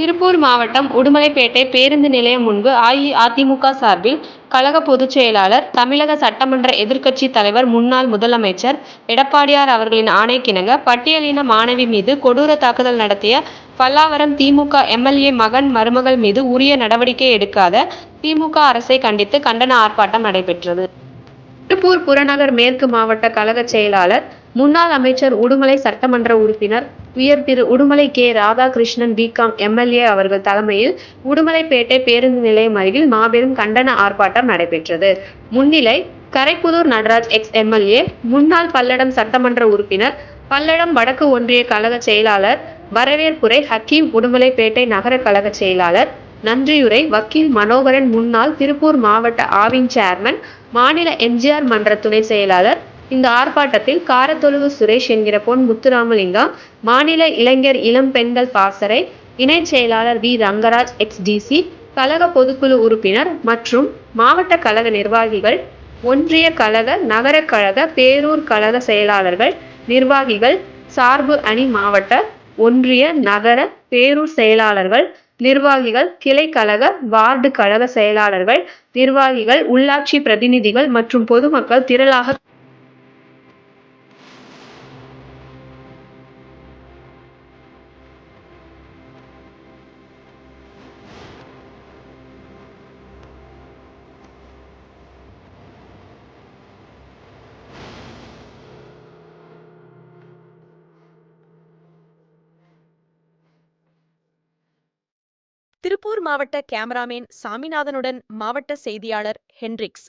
திருப்பூர் மாவட்டம் உடுமலைப்பேட்டை பேருந்து நிலையம் முன்பு அஇஅதிமுக சார்பில் கழக பொதுச் செயலாளர், தமிழக சட்டமன்ற எதிர்க்கட்சித் தலைவர், முன்னாள் முதலமைச்சர் எடப்பாடியார் அவர்களின் ஆணைக்கிணங்க, பட்டியலின மாணவி மீது கொடூர தாக்குதல் நடத்திய பல்லாவரம் திமுக எம்எல்ஏ மகன், மருமகள் மீது உரிய நடவடிக்கை எடுக்காத திமுக அரசை கண்டித்து கண்டன ஆர்ப்பாட்டம் நடைபெற்றது. திருப்பூர் புறநகர் மேற்கு மாவட்ட கழகச் செயலாளர், முன்னாள் அமைச்சர், உடுமலை சட்டமன்ற உறுப்பினர், உயர் Thiru. Udumalai K. Radhakrishnan, BCom MLA அவர்கள் தலைமையில் உடுமலைப்பேட்டை பேருந்து நிலையம் அருகில் மாபெரும் கண்டன ஆர்ப்பாட்டம் நடைபெற்றது. முன்னிலை கரைப்புதூர் நடராஜ், எக்ஸ். எம்எல்ஏ முன்னாள் பல்லடம் சட்டமன்ற உறுப்பினர், பல்லடம் வடக்கு ஒன்றிய கழக செயலாளர் வரவேற்புரை ஹக்கீம், உடுமலைப்பேட்டை நகர கழக செயலாளர் நன்றியுரை வக்கீல் மனோகரன், முன்னாள் திருப்பூர் மாவட்ட ஆவின் சேர்மன், மாநில எம்ஜிஆர் மன்ற துணை செயலாளர். இந்த ஆர்ப்பாட்டத்தில் காரத்தொழுவு சுரேஷ் என்கிற பொன் முத்துராமலிங்கம், மாநில இளைஞர் இளம் பெண்கள் பாசறை இணைச் செயலாளர் வி. ரங்கராஜ், எக்ஸ்டிசி கழக பொதுக்குழு உறுப்பினர் மற்றும் மாவட்ட கழக நிர்வாகிகள், ஒன்றிய கழக, நகர கழக, பேரூர் கழக செயலாளர்கள், நிர்வாகிகள், சார்பு அணி, மாவட்ட, ஒன்றிய, நகர, பேரூர் செயலாளர்கள், நிர்வாகிகள், கிளை கழக, வார்டு கழக செயலாளர்கள், நிர்வாகிகள், உள்ளாட்சி பிரதிநிதிகள் மற்றும் பொதுமக்கள் திரளாக திருப்பூர் மாவட்ட கேமராமேன் சாமிநாதனுடன் மாவட்ட செய்தியாளர் ஹென்ரிக்ஸ்.